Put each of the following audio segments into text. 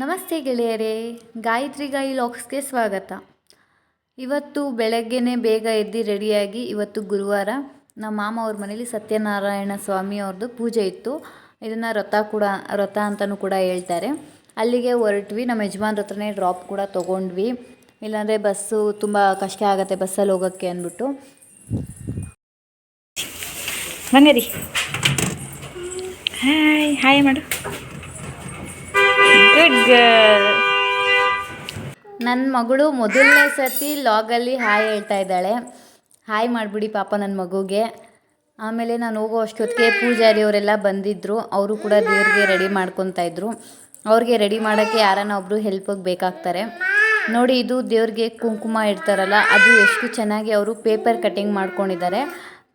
ನಮಸ್ತೆ ಗೆಳೆಯರೇ, ಗಾಯತ್ರಿ ಗಾಯಿ ಲಾಕ್ಸ್ಗೆ ಸ್ವಾಗತ. ಇವತ್ತು ಬೆಳಗ್ಗೆನೇ ಬೇಗ ಎದ್ದು ರೆಡಿಯಾಗಿ ಇವತ್ತು ಗುರುವಾರ ನಮ್ಮ ಮಾಮ ಅವ್ರ ಮನೇಲಿ ಸತ್ಯನಾರಾಯಣ ಸ್ವಾಮಿ ಅವ್ರದ್ದು ಪೂಜೆ ಇತ್ತು. ಇದನ್ನು ವ್ರತ ಕೂಡ ವ್ರತ ಅಂತಲೂ ಕೂಡ ಹೇಳ್ತಾರೆ. ಅಲ್ಲಿಗೆ ಹೊರಟ್ವಿ, ನಮ್ಮ ಯಜಮಾನ್ರ ಹತ್ರನೇ ಡ್ರಾಪ್ ಕೂಡ ತೊಗೊಂಡ್ವಿ. ಇಲ್ಲಾಂದರೆ ಬಸ್ಸು ತುಂಬ ಕಷ್ಟ ಆಗುತ್ತೆ ಬಸ್ಸಲ್ಲಿ ಹೋಗೋಕ್ಕೆ ಅಂದ್ಬಿಟ್ಟು. ಹಾಯ್ ಹಾಯ್ ಮಾಡು. ಗುಡ್ ಗರ್ಲ್ ನನ್ನ ಮಗಳು ಮೊದಲನೇ ಸರ್ತಿ ಲಾಗಲ್ಲಿ ಹಾಯ್ ಹೇಳ್ತಾ ಇದ್ದಾಳೆ. ಹಾಯ್ ಮಾಡಿಬಿಡಿ ಪಾಪ ನನ್ನ ಮಗುಗೆ. ಆಮೇಲೆ ನಾನು ಹೋಗೋ ಅಷ್ಟೊತ್ತಿಗೆ ಪೂಜಾರಿಯವರೆಲ್ಲ ಬಂದಿದ್ದರು ಅವರು ಕೂಡ ದೇವ್ರಿಗೆ ರೆಡಿ ಮಾಡ್ಕೊತಾ ಇದ್ರು. ಅವ್ರಿಗೆ ರೆಡಿ ಮಾಡೋಕ್ಕೆ ಯಾರನ್ನ ಒಬ್ಬರು ಹೆಲ್ಪಿಗೆ ಬೇಕಾಗ್ತಾರೆ. ನೋಡಿ, ಇದು ದೇವ್ರಿಗೆ ಕುಂಕುಮ ಇಡ್ತಾರಲ್ಲ, ಅದು ಎಷ್ಟು ಚೆನ್ನಾಗಿ ಅವರು ಪೇಪರ್ ಕಟ್ಟಿಂಗ್ ಮಾಡ್ಕೊಂಡಿದ್ದಾರೆ.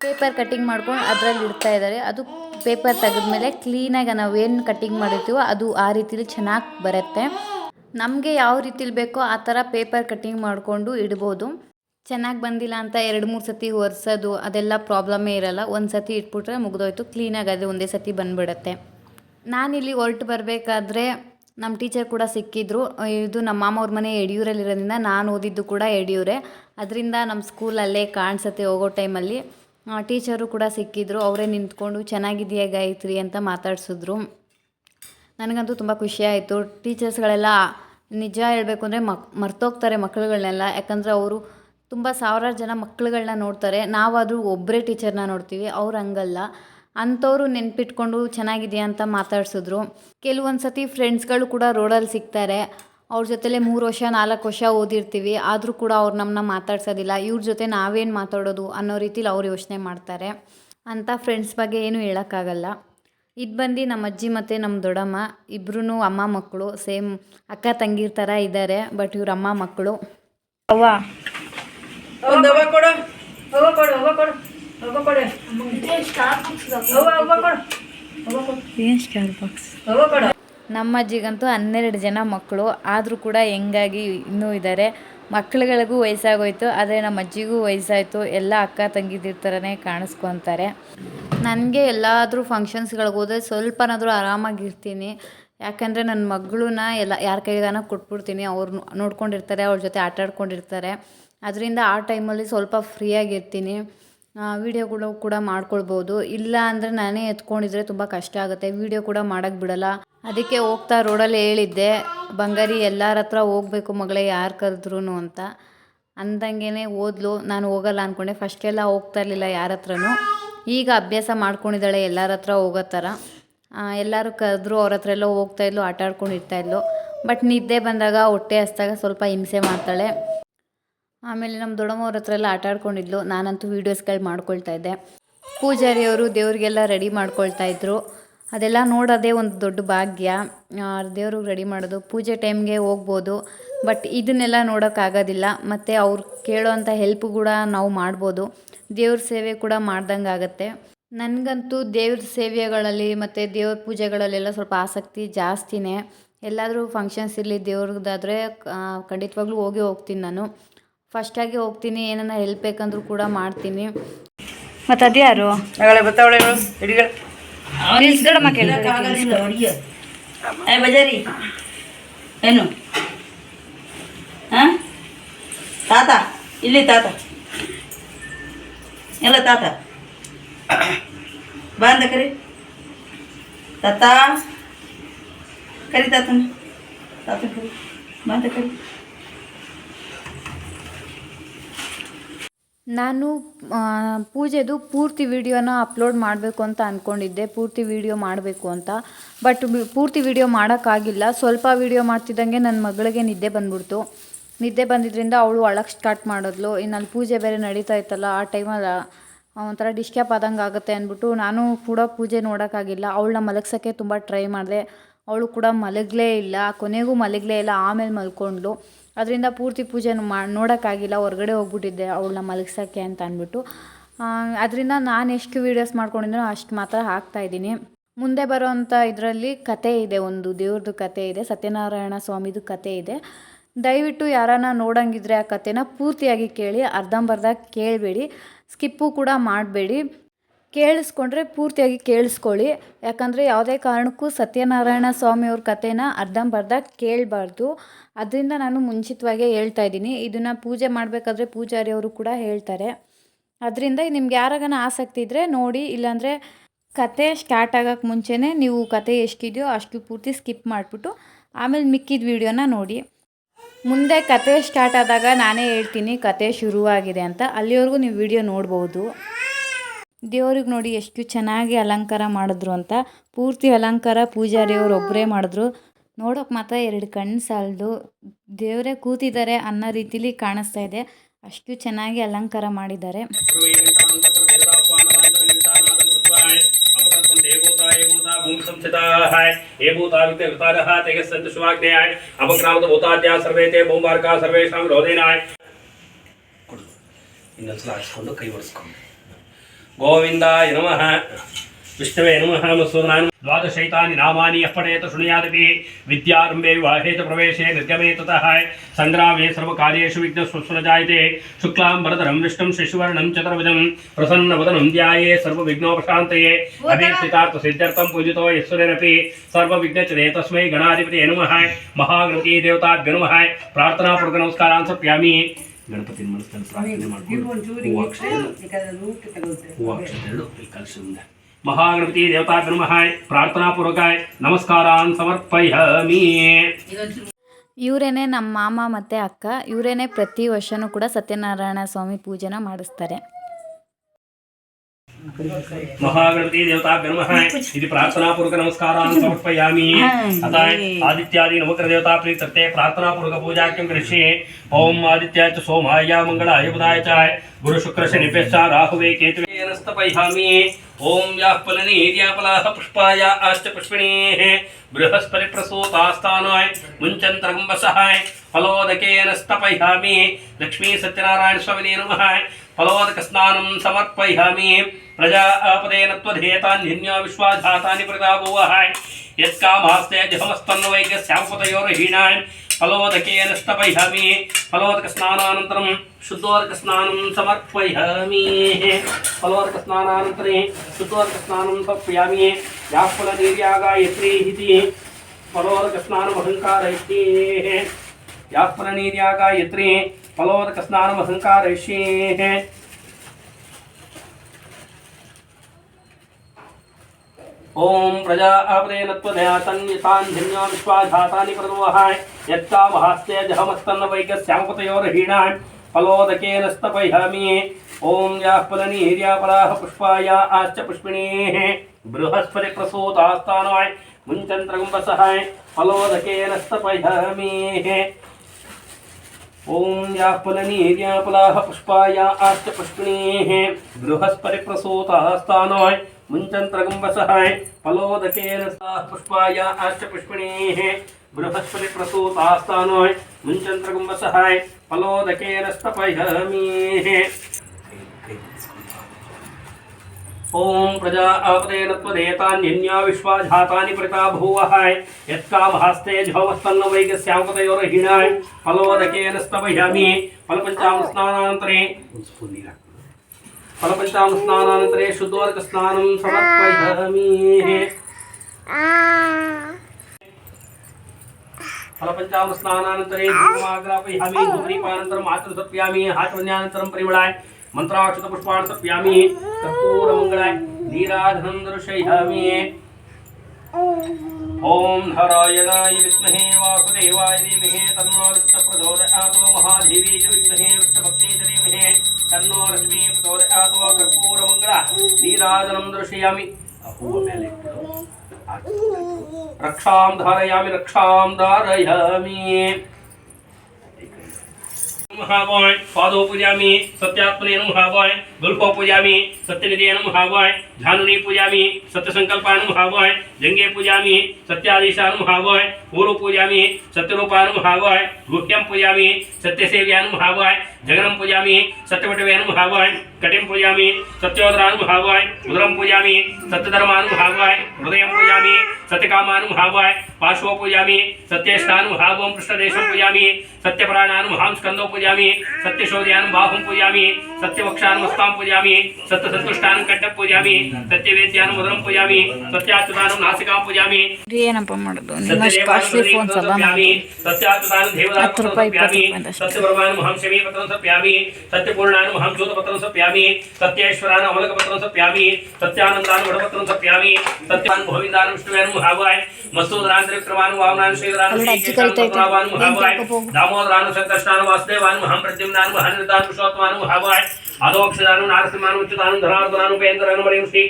ಪೇಪರ್ ಕಟ್ಟಿಂಗ್ ಮಾಡ್ಕೊಂಡು ಅದರಲ್ಲಿ ಇಡ್ತಾ ಇದ್ದಾರೆ. ಅದು ಪೇಪರ್ ತೆಗೆದ್ಮೇಲೆ ಕ್ಲೀನಾಗಿ ನಾವು ಏನು ಕಟ್ಟಿಂಗ್ ಮಾಡಿರ್ತೀವೋ ಅದು ಆ ರೀತಿಲಿ ಚೆನ್ನಾಗಿ ಬರುತ್ತೆ. ನಮಗೆ ಯಾವ ರೀತಿಲಿ ಬೇಕೋ ಆ ಥರ ಪೇಪರ್ ಕಟ್ಟಿಂಗ್ ಮಾಡಿಕೊಂಡು ಇಡ್ಬೋದು. ಚೆನ್ನಾಗಿ ಬಂದಿಲ್ಲ ಅಂತ ಎರಡು ಮೂರು ಸತಿ ಒರೆಸೋದು ಅದೆಲ್ಲ ಪ್ರಾಬ್ಲಮ್ಮೇ ಇರಲ್ಲ. ಒಂದು ಸತಿ ಇಟ್ಬಿಟ್ರೆ ಮುಗಿದೋಯ್ತು. ಕ್ಲೀನಾಗಿ ಅದು ಒಂದೇ ಸತಿ ಬಂದುಬಿಡತ್ತೆ. ನಾನಿಲ್ಲಿ ಹೊರಟು ಬರಬೇಕಾದ್ರೆ ನಮ್ಮ ಟೀಚರ್ ಕೂಡ ಸಿಕ್ಕಿದ್ರು. ಇದು ನಮ್ಮ ಮಾಮವ್ರ ಮನೆ ಯಡಿಯೂರಲ್ಲಿರೋದ್ರಿಂದ ನಾನು ಓದಿದ್ದು ಕೂಡ ಯಡಿಯೂರೇ ಅದರಿಂದ ನಮ್ಮ ಸ್ಕೂಲಲ್ಲೇ ಕಾಣಿಸುತ್ತೆ ಹೋಗೋ ಟೈಮಲ್ಲಿ ಟೀಚರು ಕೂಡ ಸಿಕ್ಕಿದ್ರು. ಅವರೇ ನಿಂತ್ಕೊಂಡು ಚೆನ್ನಾಗಿದೆಯಾ ಗಾಯತ್ರಿ ಅಂತ ಮಾತಾಡಿಸಿದ್ರು. ನನಗಂತೂ ತುಂಬ ಖುಷಿ ಆಯಿತು. ಟೀಚರ್ಸ್ಗಳೆಲ್ಲ ನಿಜ ಹೇಳಬೇಕು ಅಂದರೆ ಮಕ್, ಮರ್ತೋಗ್ತಾರೆ ಮಕ್ಕಳುಗಳನ್ನೆಲ್ಲ ಯಾಕಂದರೆ ಅವರು ತುಂಬ ಸಾವಿರಾರು ಜನ ಮಕ್ಕಳುಗಳನ್ನ ನೋಡ್ತಾರೆ. ನಾವಾದರೂ ಒಬ್ಬರೇ ಟೀಚರ್ನ ನೋಡ್ತೀವಿ. ಅವ್ರು ಹಂಗಲ್ಲ. ಅಂಥವ್ರು ನೆನ್ಪಿಟ್ಕೊಂಡು ಚೆನ್ನಾಗಿದೆಯಾ ಅಂತ ಮಾತಾಡ್ಸಿದ್ರು. ಕೆಲವೊಂದು ಸತಿ ಫ್ರೆಂಡ್ಸ್ಗಳು ಕೂಡ ರೋಡಲ್ಲಿ ಸಿಗ್ತಾರೆ. ಅವ್ರ ಜೊತೆಲೇ ಮೂರು ವರ್ಷ ನಾಲ್ಕು ವರ್ಷ ಓದಿರ್ತೀವಿ. ಆದರೂ ಕೂಡ ಅವ್ರು ನಮ್ಮನ್ನ ಮಾತಾಡ್ಸೋದಿಲ್ಲ. ಇವ್ರ ಜೊತೆ ನಾವೇನು ಮಾತಾಡೋದು ಅನ್ನೋ ರೀತಿಲಿ ಅವ್ರು ಯೋಚನೆ ಮಾಡ್ತಾರೆ. ಅಂತ ಫ್ರೆಂಡ್ಸ್ ಬಗ್ಗೆ ಏನೂ ಹೇಳೋಕ್ಕಾಗಲ್ಲ. ಇದು ಬಂದು ನಮ್ಮ ಅಜ್ಜಿ ಮತ್ತು ನಮ್ಮ ದೊಡ್ಡಮ್ಮ ಇಬ್ಬರೂ ಅಮ್ಮ ಮಕ್ಕಳು ಸೇಮ್ ಅಕ್ಕ ತಂಗಿರ್ ಥರ ಇದ್ದಾರೆ ಬಟ್ ಇವ್ರ ಅಮ್ಮ ಮಕ್ಕಳು. ಅವ್ವ. ಒಂದು ಅವ್ವ ಕೊಡು. ಅವ್ವ ಕೊಡು ಅವ್ವ ಕೊಡು. ಅವ್ವ ಕೊಡು. ಅವ್ವ ಅವ್ವ ಕೊಡು. ಅವ್ವ ಕೊಡು. ಏನು ಸ್ಟಾರ್ ಬಾಕ್ಸ್ ನಮ್ಮ ಅಜ್ಜಿಗಂತೂ ಹನ್ನೆರಡು ಜನ ಮಕ್ಕಳು, ಆದರೂ ಕೂಡ ಹೆಂಗಾಗಿ ಇನ್ನೂ ಇದ್ದಾರೆ ಮಕ್ಕಳುಗಳಿಗೂ ವಯಸ್ಸಾಗೋಯ್ತು, ಆದರೆ ನಮ್ಮ ಅಜ್ಜಿಗೂ ವಯಸ್ಸಾಯಿತು. ಎಲ್ಲ ಅಕ್ಕ ತಂಗಿದಿರ ಥರನೇ ಕಾಣಿಸ್ಕೊತಾರೆ. ನನಗೆ ಎಲ್ಲಾದರೂ ಫಂಕ್ಷನ್ಸ್ಗಳಿಗೆ ಹೋದರೆ ಸ್ವಲ್ಪನಾದರೂ ಆರಾಮಾಗಿರ್ತೀನಿ. ಯಾಕಂದರೆ ನನ್ನ ಮಗಳನ್ನ ಎಲ್ಲ, ಯಾರ ಕೈಗಾನ ಕೊಟ್ಬಿಡ್ತೀನಿ. ಅವ್ರು ನೋಡ್ಕೊಂಡಿರ್ತಾರೆ, ಅವ್ರ ಜೊತೆ ಆಟ ಆಡ್ಕೊಂಡಿರ್ತಾರೆ. ಅದರಿಂದ ಆ ಟೈಮಲ್ಲಿ ಸ್ವಲ್ಪ ಫ್ರೀಯಾಗಿರ್ತೀನಿ. ವೀಡಿಯೋಗಳು ಕೂಡ ಮಾಡ್ಕೊಳ್ಬೋದು. ಇಲ್ಲ ಅಂದರೆ ನಾನೇ ಎತ್ಕೊಂಡಿದ್ರೆ ತುಂಬ ಕಷ್ಟ ಆಗುತ್ತೆ. ವೀಡಿಯೋ ಕೂಡ ಮಾಡೋಕ್ಕೆ ಬಿಡಲ್ಲ. ಅದಕ್ಕೆ ಹೋಗ್ತಾ ರೋಡಲ್ಲಿ ಹೇಳಿದ್ದೆ, ಬಂಗಾರಿ ಎಲ್ಲರ ಹತ್ರ ಹೋಗ್ಬೇಕು ಮಗಳೇ, ಯಾರು ಕರೆದ್ರೂ ಅಂತ. ಅಂದಂಗೆ ಓದ್ಲು ನಾನು ಹೋಗಲ್ಲ ಅಂದ್ಕೊಂಡೆ ಫಸ್ಟೆಲ್ಲ ಹೋಗ್ತಾ ಇರಲಿಲ್ಲ ಯಾರ ಹತ್ರನೂ. ಈಗ ಅಭ್ಯಾಸ ಮಾಡ್ಕೊಂಡಿದ್ದಾಳೆ ಎಲ್ಲರ ಹತ್ರ ಹೋಗೋ ಥರ. ಎಲ್ಲರೂ ಕರೆದ್ರು, ಅವ್ರ ಹತ್ರ ಎಲ್ಲ ಹೋಗ್ತಾ ಇದ್ಲು, ಆಟ ಆಡ್ಕೊಂಡು ಇರ್ತಾಯಿದ್ಲು ಬಟ್ ನಿದ್ದೆ ಬಂದಾಗ, ಹೊಟ್ಟೆ ಹಸ್ದಾಗ ಸ್ವಲ್ಪ ಹಿಂಸೆ ಮಾಡ್ತಾಳೆ. ಆಮೇಲೆ ನಮ್ಮ ದೊಡ್ಡಮ್ಮವ್ರ ಹತ್ರ ಎಲ್ಲ ಆಟ ಆಡ್ಕೊಂಡಿದ್ಲು. ನಾನಂತೂ ವೀಡಿಯೋಸ್ಗಳು ಮಾಡ್ಕೊಳ್ತಾ ಇದ್ದೆ. ಪೂಜಾರಿಯವರು ದೇವ್ರಿಗೆಲ್ಲ ರೆಡಿ ಮಾಡ್ಕೊಳ್ತಾ ಇದ್ರು. ಅದೆಲ್ಲ ನೋಡೋದೇ ಒಂದು ದೊಡ್ಡ ಭಾಗ್ಯ. ದೇವ್ರಿಗೆ ರೆಡಿ ಮಾಡೋದು. ಪೂಜೆ ಟೈಮ್ಗೆ ಹೋಗ್ಬೋದು. ಬಟ್ ಇದನ್ನೆಲ್ಲ ನೋಡೋಕ್ಕಾಗೋದಿಲ್ಲ ಮತ್ತು ಅವ್ರು ಕೇಳೋವಂಥ ಹೆಲ್ಪ್ ಕೂಡ ನಾವು ಮಾಡ್ಬೋದು. ದೇವ್ರ ಸೇವೆ ಕೂಡ ಮಾಡ್ದಂಗೆ ಆಗುತ್ತೆ. ನನಗಂತೂ ದೇವ್ರ ಸೇವೆಗಳಲ್ಲಿ ಮತ್ತು ದೇವ್ರ ಪೂಜೆಗಳಲ್ಲೆಲ್ಲ ಸ್ವಲ್ಪ ಆಸಕ್ತಿ ಜಾಸ್ತಿನೇ. ಎಲ್ಲಾದರೂ ಫಂಕ್ಷನ್ಸ್ ಇರಲಿ ದೇವ್ರದ್ದಾದರೆ ಖಂಡಿತವಾಗ್ಲೂ ಹೋಗಿ ಹೋಗ್ತೀನಿ ನಾನು. ಫಸ್ಟಾಗಿ ಹೋಗ್ತೀನಿ ಏನನ್ನ ಹೆಲ್ಪ್ ಬೇಕಂದ್ರೂ ಕೂಡ ಮಾಡ್ತೀನಿ. ಮತ್ತು ಅದು ಯಾರು ಆಗಲೇ ಬರ್ತಾವಳೆ ಹಿಡಿಗಳು ನಿಲ್ಸ್ ದೊಡ್ಡಮ್ಮ ಕೇಳಿ ಏ ಬಜಾರಿ ಏನು? ಹಾಂ ತಾತ? ಇಲ್ಲಿ ತಾತ. ಎಲ್ಲ ತಾತ? ಬಂದ ಕರಿ. ತಾತ? ಕರಿ ತಾತನ. ತಾತ ಕರಿ. ಬಂದ ಕರಿ. ನಾನು ಪೂಜೆದು ಪೂರ್ತಿ ವಿಡಿಯೋನ ಅಪ್ಲೋಡ್ ಮಾಡಬೇಕು ಅಂತ ಅಂದ್ಕೊಂಡಿದ್ದೆ ಪೂರ್ತಿ ವಿಡಿಯೋ ಮಾಡಬೇಕು ಅಂತ. ಬಟ್ ಪೂರ್ತಿ ವಿಡಿಯೋ ಮಾಡೋಕ್ಕಾಗಿಲ್ಲ. ಸ್ವಲ್ಪ ವಿಡಿಯೋ ಮಾಡ್ತಿದ್ದಂಗೆ ನನ್ನ ಮಗಳಿಗೆ ನಿದ್ದೆ ಬಂದ್ಬಿಡ್ತು. ನಿದ್ದೆ ಬಂದಿದ್ದರಿಂದ ಅವಳು ಒಳಗೆ ಸ್ಟಾರ್ಟ್ ಮಾಡಿದ್ಲು. ಇನ್ನು ಅಲ್ಲಿ ಪೂಜೆ ಬೇರೆ ನಡೀತಾ ಇತ್ತಲ್ಲ, ಆ ಟೈಮಲ್ಲಿ ಒಂಥರ ಡಿಶ್ಕ್ಯಾಪ್ ಆದಂಗೆ ಆಗುತ್ತೆ ಅಂದ್ಬಿಟ್ಟು ನಾನು ಕೂಡ ಪೂಜೆ ನೋಡೋಕ್ಕಾಗಿಲ್ಲ. ಅವಳನ್ನ ಮಲಗ್ಸೋಕ್ಕೆ ತುಂಬ ಟ್ರೈ ಮಾಡಿದೆ. ಅವಳು ಕೂಡ ಮಲಗಲೇ ಇಲ್ಲ. ಕೊನೆಗೂ ಮಲಗಲೇ ಇಲ್ಲ. ಆಮೇಲೆ ಮಲ್ಕೊಂಡ್ಳು. ಅದರಿಂದ ಪೂರ್ತಿ ಪೂಜೆ ಮಾ, ನೋಡೋಕ್ಕಾಗಿಲ್ಲ, ಹೊರಗಡೆ ಹೋಗ್ಬಿಟ್ಟಿದ್ದೆ, ಅವಳನ್ನ ಮಲಗ್ಸೋಕ್ಕೆ ಅಂತ ಅಂದ್ಬಿಟ್ಟು. ಅದರಿಂದ ನಾನು ಎಷ್ಟು ವೀಡಿಯೋಸ್ ಮಾಡ್ಕೊಂಡಿದ್ದೀನೋ ಅಷ್ಟು ಮಾತ್ರ ಹಾಕ್ತಾಯಿದ್ದೀನಿ ಮುಂದೆ ಬರೋವಂಥ ಇದರಲ್ಲಿ ಕತೆ ಇದೆ ಒಂದು ದೇವ್ರದ್ದು ಕತೆ ಇದೆ, ಸತ್ಯನಾರಾಯಣ ಸ್ವಾಮಿದು ಕತೆ ಇದೆ. ದಯವಿಟ್ಟು ಯಾರನ್ನ ನೋಡಂಗಿದ್ರೆ ಆ ಕತೆನ ಪೂರ್ತಿಯಾಗಿ ಕೇಳಿ, ಅರ್ಧಂಬರ್ಧ ಕೇಳಬೇಡಿ, ಸ್ಕಿಪ್ಪು ಕೂಡ ಮಾಡಬೇಡಿ. ಕೇಳಿಸ್ಕೊಂಡ್ರೆ ಪೂರ್ತಿಯಾಗಿ ಕೇಳಿಸ್ಕೊಳ್ಳಿ. ಯಾಕಂದರೆ ಯಾವುದೇ ಕಾರಣಕ್ಕೂ ಸತ್ಯನಾರಾಯಣ ಸ್ವಾಮಿಯವ್ರ ಕಥೆನ ಅರ್ಧಂಬರ್ಧ ಕೇಳಬಾರ್ದು. ಅದರಿಂದ ನಾನು ಮುಂಚಿತವಾಗೇ ಹೇಳ್ತಾ ಇದ್ದೀನಿ. ಇದನ್ನು ಪೂಜೆ ಮಾಡಬೇಕಾದ್ರೆ ಪೂಜಾರಿಯವರು ಕೂಡ ಹೇಳ್ತಾರೆ. ಅದರಿಂದ ನಿಮ್ಗೆ ಯಾರಾಗನ ಆಸಕ್ತಿ ಇದ್ದರೆ ನೋಡಿ, ಇಲ್ಲಾಂದರೆ ಕತೆ ಸ್ಟಾರ್ಟ್ ಆಗೋಕ್ಕೆ ಮುಂಚೆನೇ ನೀವು ಕತೆ ಎಷ್ಟಿದೆಯೋ ಅಷ್ಟು ಪೂರ್ತಿ ಸ್ಕಿಪ್ ಮಾಡಿಬಿಟ್ಟು ಆಮೇಲೆ ಮಿಕ್ಕಿದ ವಿಡಿಯೋನ ನೋಡಿ. ಮುಂದೆ ಕತೆ ಸ್ಟಾರ್ಟ್ ಆದಾಗ ನಾನೇ ಹೇಳ್ತೀನಿ ಕತೆ ಶುರುವಾಗಿದೆ ಅಂತ. ಅಲ್ಲಿವರೆಗೂ ನೀವು ವಿಡಿಯೋ ನೋಡ್ಬೋದು. ದೇವ್ರಿಗೆ ನೋಡಿ ಎಷ್ಟು ಚೆನ್ನಾಗಿ ಅಲಂಕಾರ ಮಾಡಿದ್ರು ಅಂತ. ಪೂರ್ತಿ ಅಲಂಕಾರ ಪೂಜಾರಿಯವರು ಒಬ್ಬರೇ ಮಾಡಿದ್ರು. ನೋಡೋಕೆ ಮಾತ್ರ ಎರಡು ಕಣ್ಣು ಸಾಲದು. ದೇವರೇ ಕೂತಿದ್ದಾರೆ ಅನ್ನೋ ರೀತಿಲಿ ಕಾಣಿಸ್ತಾ ಇದೆ. ಅಷ್ಟು ಚೆನ್ನಾಗಿ ಅಲಂಕಾರ ಮಾಡಿದ್ದಾರೆ. ಕೈ ಒಡಿಸ್ಕೊಂಡು గోవిందాయ నమ. విష్ణవే నమ మసూనాన్ ద్వాదశైతాని నామాని ఎప్పటేత శృణుయాదపి విద్యారంభే వివాహేత ప్రవేశే నిర్గమే తత. సంగ్రామే సర్వకార్యేషు విఘ్నస్వస్సునజాయతే శుక్లాం భరతరం విష్ణుం శశివర్ణం చతుర్భుజం ప్రసన్నవదనం ధ్యాయే సర్వవిఘ్నోపశాంతయే. అభీప్సితార్థ సిద్ధార్థం పూజితో యశ్వరేనపి సర్వవిఘ్నచరే తస్మై గణాధిపతి నమ. మహాగణతీ దేవతాభ్య నమ ప్రార్థనాపూర్వక నమస్కారాన్ సప్యామి ಗಣಪತಿ ಮನಸ್ಸಲ್ಲಿ ಪ್ರಾರ್ಥನೆ ಮಾಡ್ಕೊಂಡು ಮಹಾಗಣಪತಿ ದೇವತಾ ನಮಃ. ಪ್ರಾರ್ಥನಾ ಪೂರ್ವಕ ನಮಸ್ಕಾರಾನ್ ಸಮರ್ಪಯಾಮಿ. ಇವರೇನೆ ನಮ್ಮ ಮಾಮ ಮತ್ತು ಅಕ್ಕ. ಇವರೇನೆ ಪ್ರತಿ ವರ್ಷವೂ ಕೂಡ ಸತ್ಯನಾರಾಯಣ ಸ್ವಾಮಿ ಪೂಜೆನ ಮಾಡಿಸ್ತಾರೆ. महागणती प्रार्थना पूर्वक नमस्कार समर्पयामी। हाँ, अतः आदित्यादि प्रीतर्ते प्रार्थना पूर्वक पूजा किं कृषि ओम आदित्याय च सोमाय मंगल बुधाय च। गुरु शुक्र शनिभ्यश्च राहुवे केतवे नस्तपयामि ओम या फलनी पुष्पाय लक्ष्मी सत्यनारायण स्वामिने नमः। फलोदकस्नानं समर्पयामी। प्रजापदेन त्वधेतान्यो विश्वाघातानि प्रतापोवः यत्कामास्ते जहमस्तन्वैकस्यापतयोर्हीणान् फलोदकेन स्तपयामि फलोदकस्नानानन्तरं शुद्धोदकस्नानं समर्पयामि फलोदकस्नानानन्तरे शुद्धोदकस्नानं तर्पयामि व्याकुलनीर्यागायत्री इति फलोदकस्नानमहङ्कारयति व्याकुलनीर्यागायत्री फलोदकस्नानमहङ्कारयिष्येः। ఓం ప్రజా అపదేనత్వదయాతన్యతాన్యా విశ్వాఘాతాన్ని ప్రదోహాయ్. యత్కామహాస్తే జహమస్తన్న వైకశ్యామపతయోరహీణాన్ ఫలోదకేన స్తపయామి ఓం యాః ఫలనీర్యాపరాహ పుష్పాయా ఆశ్చ పుష్పిణేః బృహస్పతి ప్రసూతాస్థానాయ్ ముంచంద్రగుంబసహాయ్ ఫలోదకేన స్తపయామి ఓం యాపలనీర్యాపలాహ పుష్పాయా ఆశ్చ పుష్పిణేః బృహస్పతి ప్రసూతాస్థానాయ్ मुञ्चन्त्रगुम्बसहाय फलोदकेन सा पुष्पाया अष्टपुष्पिणीः बृहस्पतिप्रसूतास्तानोय मुञ्चन्त्रगुम्बसहाय फलोदकेन स्तपयामीः ओम प्रजा आपदेन त्वदेतान्यन्या विश्वा जातानि प्रता भूवहाय यत्कामहास्ते झोमस्तन्न वैगस्यामुपतयोरहिणाय फलोदकेन स्तपयामि फलपञ्चामस्नानान्तरे फलपञ्चामस्नानानन्तरे शुद्धोर्कस्नानं समर्पयामि। फलपञ्चामस्नानानन्तरे धूमाग्रापयामि धूमदीपानन्तरम् आचरं तप्यामि परिमलाय कर्पूरमङ्गलाय नीराधनं दर्शयामि ॐ विद्महे वासुदेवाय च विद्महे च ಆಚರಿಸಪ್ಯಾಮಿ ಹಾಚಮನ್ಯಾನಂತರಂ ಪರಿಮಳಾಯ ಮಂತ್ರಾಕ್ಷತ ಪುಷ್ಪಾಣಸಪ್ಯಾಮಿ ಕರ್ಪೂರ ಮಂಗಳಾಯ ನೀರಾಧನಂ ದರ್ಶಯಾಮಿ ಓಂ ನಾರಾಯಣಾಯ ವಿದ್ಮಹೇ ವಾಸುದೇವಾಯ ಧೀಮಹಿ ತನ್ನೋ ವಿಷ್ಣು ಪ್ರಚೋದಯಾತು ಮಹಾದೇವಿ ಚ ವಿದ್ಮಹೇ ವಿಷ್ಣುಭಕ್ತಿ ಚ ಧೀಮಹಿ ತನ್ನೋ ಲಕ್ಷ್ಮೀ ಪ್ರಚೋದಯಾತು ಕರ್ಪೂರ ಮಂಗಳ ನೀರಾಧನಂ ದರ್ಶಯಾಮಿ ಆ ಹೂವ ಮೇಲೆ ಇಟ್ಟು ರಕ್ಷಾಂ ಧಾರಯಾಮಿ ರಕ್ಷಾಂ ಧಾರಯಾಮಿ ನಮಃ ಪಾದೋ ಪೂಜಾಮಿ ಸತ್ಯಾತ್ಮನೇ ನಮಃ ಗುಲ್ಪೋ ಪೂಜಾಮಿ ಸತ್ಯನಿಧಿಯ ನಮಃ धानुनी पूजामी अनुभाव है जंगे पूजामी सत्यादेशानुभाव है पूर्व पूजामी अनुभाव है गुह्यम पूजामी अनुभाव है जगनम पूजामी अनुभाव है कटिम पूजामी सत्योदरानुभाव है उदरम पूजामी अनुभाव है हृदय पूजामी अनुभाव है पार्श्व पूजामी सत्यस्थानुभावम पृष्ठदेशम पूजामी अनुभाव स्कंदो पूजामी सत्यशौर्यानुभावम पूजामी सत्यवक्षानुमस्ताम पूजामी सत्यसंतुष्टानुकंटक पूजामी ಸತ್ಯವೇದ್ಯಾನು ಮಧುರಂ ಪೂಜಾಮಿ ಸತ್ಯಾಚ್ಯುತಾನು ನಾಸಿಕಾ ಪೂಜಾಮಿ ಏನಪ್ಪ ಮಾಡೋದು ನಿಮ್ಮಷ್ಟು ಕಾಸ್ಟ್ಲಿ ಫೋನ್ಸ್ ಅಲ್ಲ ಸತ್ಯಾಚ್ಯುತಾನು ದೇವದಾಸು ಸಪ್ಯಾಮಿ ಸತ್ಯಪರಮಾನು ಮಹಾಂಶಮಿ ಪತ್ರಂ ಸಪ್ಯಾಮಿ ಸತ್ಯಪೂರ್ಣಾನು ಮಹಾಂಶೂತ ಪತ್ರಂ ಸಪ್ಯಾಮಿ ಸತ್ಯೇಶ್ವರಾನು ಅಮಲಕ ಪತ್ರಂ ಸಪ್ಯಾಮಿ ಸತ್ಯಾನಂದಾನು ವಡಪತ್ರಂ ಸಪ್ಯಾಮಿ ಸತ್ಯಾನು ಭೋವಿಂದಾನು ವಿಷ್ಣುವೇನು ಮಹಾಭಾಯ ಮಸ್ತೂದರಾಂತರ ವಿಕ್ರಮಾನು ವಾಮನಾನು ಶ್ರೀಧರಾನು ಶ್ರೀಕೃಷ್ಣಾನು ಮಹಾಭಾಯ ದಾಮೋದರಾನು ಸಂಕಷ್ಟಾನು ವಾಸುದೇವಾನು ಮಹಾಂಪ್ರದ್ಯುಮ್ನಾನು ಮಹಾನಿರ್ದಾನು ಪುರುಷೋತ್ತಮಾನು ಮಹಾಭಾಯ ಅಧೋಕ್ಷದಾನು ನಾರಸಿಂಹಾನು ಉಚ್ಯುತಾನು ಧನಾರ್ದನಾನು ಉಪೇಂದ್ರನು ಮರೆಯು ಶ್ರೀ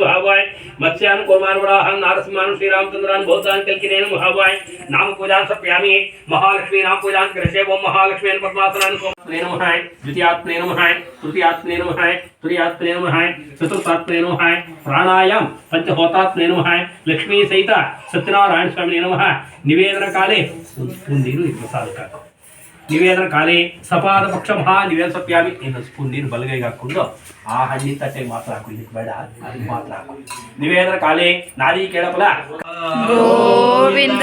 ಮಹಾವಾಯ್ ಮತ್ಸ್ಯಾನು ಕೋಮಾನು ವರಾಹನ್ ನಾರಸಿಂಹಾನು ಶ್ರೀರಾಮಚಂದ್ರಾನು ಬೌದ್ಧಾನ್ ಕಲ್ಕಿನೇನು ಮಹಾವಾಯ್ ನಾಮ ಪೂಜಾನ್ ಸಪ್ಯಾಮಿ ಮಹಾಲಕ್ಷ್ಮೀ ನಾಮ ಪೂಜಾನ್ ಕೃಷೇ ಓಂ ಮಹಾಲಕ್ಷ್ಮೀ ಪದ್ಮಾಸನಾನು ಸೋಮನೇ ನಮಃ ದ್ವಿತೀಯಾತ್ಮನೇ ನಮಃ ತೃತೀಯಾತ್ಮನೇ ನಮಃ ತುರಿಯಾತ್ಮನೇ ನಮಃ ಚತುರ್ಥಾತ್ಮನೇ ನಮಃ ಪ್ರಾಣಾಯಾಮ್ ಪಂಚಹೋತಾತ್ಮನೇ ನಮಃ ಲಕ್ಷ್ಮೀ ಸಹಿತ ಸತ್ಯನಾರಾಯಣ ಸ್ವಾಮಿನೇ ನಮಃ ನಿವೇದನ ಕಾಲೇ ಒಂದು ಸ್ಪೂನ್ ನೀರು ಈ ಖಾಲಿ ನಿವೇದನ ಕಾಲೇ ಸಪಾದ ಪಕ್ಷ ಮಹಾ ನಿವೇದನ ಸಪ್ಯಾಮಿ ಇನ್ನು ಸ್ಪೂನ್ ನೀರು ಬಲಗೈಗೆ ಹಾಕೊಂಡು ಆ ಹಣ್ಣಿನ ತಟ್ಟೆ ಮಾತ್ರ ಹಾಕು ಇದಕ್ಕೆ ಬೇಡ ಅದಕ್ಕೆ ಮಾತ್ರ ಹಾಕು. ನಿವೇದನ ಖಾಲಿ ನಾರಿ ಕೇಳಪಲ ಗೋವಿಂದ.